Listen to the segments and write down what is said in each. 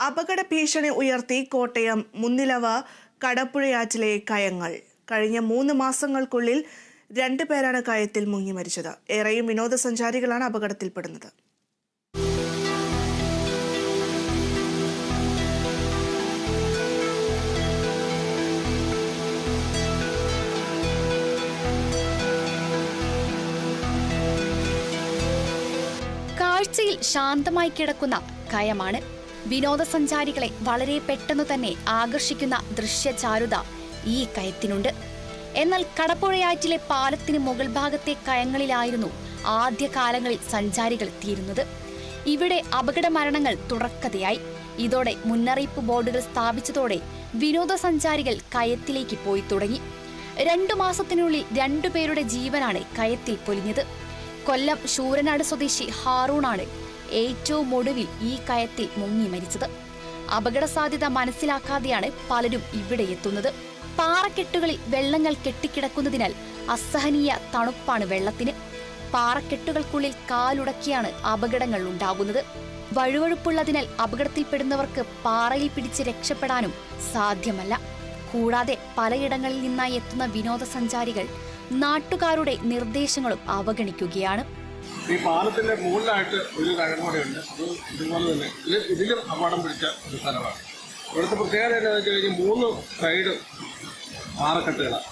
അപകട ഭീഷണി ഉയർത്തി കോട്ടയം മുന്നിലവ കടപ്പുഴയാറ്റിലെ കയങ്ങൾ. കഴിഞ്ഞ മൂന്ന് മാസങ്ങൾക്കുള്ളിൽ രണ്ടു പേരാണ് കയത്തിൽ മുങ്ങി മരിച്ചത്. ഏറെയും വിനോദസഞ്ചാരികളാണ് അപകടത്തിൽപ്പെടുന്നത്. കാഴ്ചയിൽ ശാന്തമായി കിടക്കുന്ന കയമാണ് വിനോദസഞ്ചാരികളെ വളരെ പെട്ടെന്ന് തന്നെ ആകർഷിക്കുന്ന ദൃശ്യചാരുത ഈ കയത്തിനുണ്ട്. എന്നാൽ കടപ്പുഴയാറ്റിലെ പാലത്തിന് മുകൾ ഭാഗത്തെ കയങ്ങളിലായിരുന്നു ആദ്യകാലങ്ങളിൽ സഞ്ചാരികൾ എത്തിയിരുന്നത്. ഇവിടെ അപകട മരണങ്ങൾ തുടക്കതയായി. ഇതോടെ മുന്നറിയിപ്പ് ബോർഡുകൾ സ്ഥാപിച്ചതോടെ വിനോദസഞ്ചാരികൾ കയത്തിലേക്ക് പോയി തുടങ്ങി. രണ്ടു മാസത്തിനുള്ളിൽ രണ്ടുപേരുടെ ജീവനാണ് കയത്തിൽ പൊലിഞ്ഞത്. കൊല്ലം ശൂരനാട് സ്വദേശി ഹാറൂണാണ് ഏറ്റവും ഒടുവിൽ ഈ കയത്തിൽ മുങ്ങി മരിച്ചത്. അപകട സാധ്യത മനസ്സിലാക്കാതെയാണ് പലരും ഇവിടെ എത്തുന്നത്. പാറക്കെട്ടുകളിൽ വെള്ളങ്ങൾ കെട്ടിക്കിടക്കുന്നതിനാൽ അസഹനീയ തണുപ്പാണ് വെള്ളത്തിന്. പാറക്കെട്ടുകൾക്കുള്ളിൽ കാലുടക്കിയാണ് അപകടങ്ങൾ ഉണ്ടാകുന്നത്. വഴുവഴുപ്പുള്ളതിനാൽ അപകടത്തിൽപ്പെടുന്നവർക്ക് പാറയിൽ പിടിച്ച് രക്ഷപ്പെടാനും സാധ്യമല്ല. കൂടാതെ പലയിടങ്ങളിൽ നിന്നായി എത്തുന്ന വിനോദസഞ്ചാരികൾ നാട്ടുകാരുടെ നിർദ്ദേശങ്ങളും അവഗണിക്കുകയാണ്. ഈ പാലത്തിന്റെ മുകളിലായിട്ട് ഒരു കഴകം അത് ഇതുപോലെ തന്നെ ഇത് ഇതിലും അപകടം പിടിച്ച ഒരു സ്ഥലമാണ്. ഇവിടുത്തെ പ്രത്യേകത എന്താണെന്ന് വെച്ച് കഴിഞ്ഞാൽ മൂന്ന് സൈഡ് പാറക്കെട്ടുകളാണ്.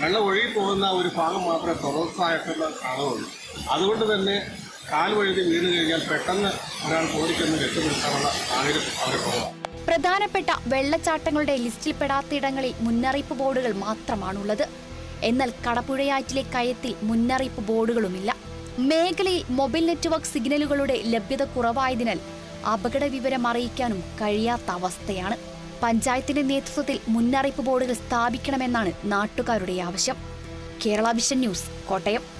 വെള്ളം ഒഴുകി പോകുന്ന ഒരു ഭാഗം മാത്രമേ തുറസായിട്ടുള്ള കാണുകയുള്ളൂ അതുകൊണ്ട് തന്നെ കാൽ വഴുതി വീണ് കഴിഞ്ഞാൽ പെട്ടെന്ന് ഒരാൾ ഓടിക്കുന്ന രക്ഷപ്പെടുത്താനുള്ള സാഹചര്യം അവിടെ കുറവാണ്. പ്രധാനപ്പെട്ട വെള്ളച്ചാട്ടങ്ങളുടെ ലിസ്റ്റിൽപ്പെടാത്തയിടങ്ങളിൽ മുന്നറിയിപ്പ് ബോർഡുകൾ മാത്രമാണുള്ളത്. എന്നാൽ കടപ്പുഴയാറ്റിലെ കയത്തിൽ മുന്നറിയിപ്പ് ബോർഡുകളുമില്ല. മേഖലയിൽ മൊബൈൽ നെറ്റ്വർക്ക് സിഗ്നലുകളുടെ ലഭ്യത കുറവായതിനാൽ അപകട വിവരം അറിയിക്കാനും കഴിയാത്ത അവസ്ഥയാണ്. പഞ്ചായത്തിന്റെ നേതൃത്വത്തിൽ മുന്നറിയിപ്പ് ബോർഡുകൾ സ്ഥാപിക്കണമെന്നാണ് നാട്ടുകാരുടെ ആവശ്യം. Kerala vision news Kottayam.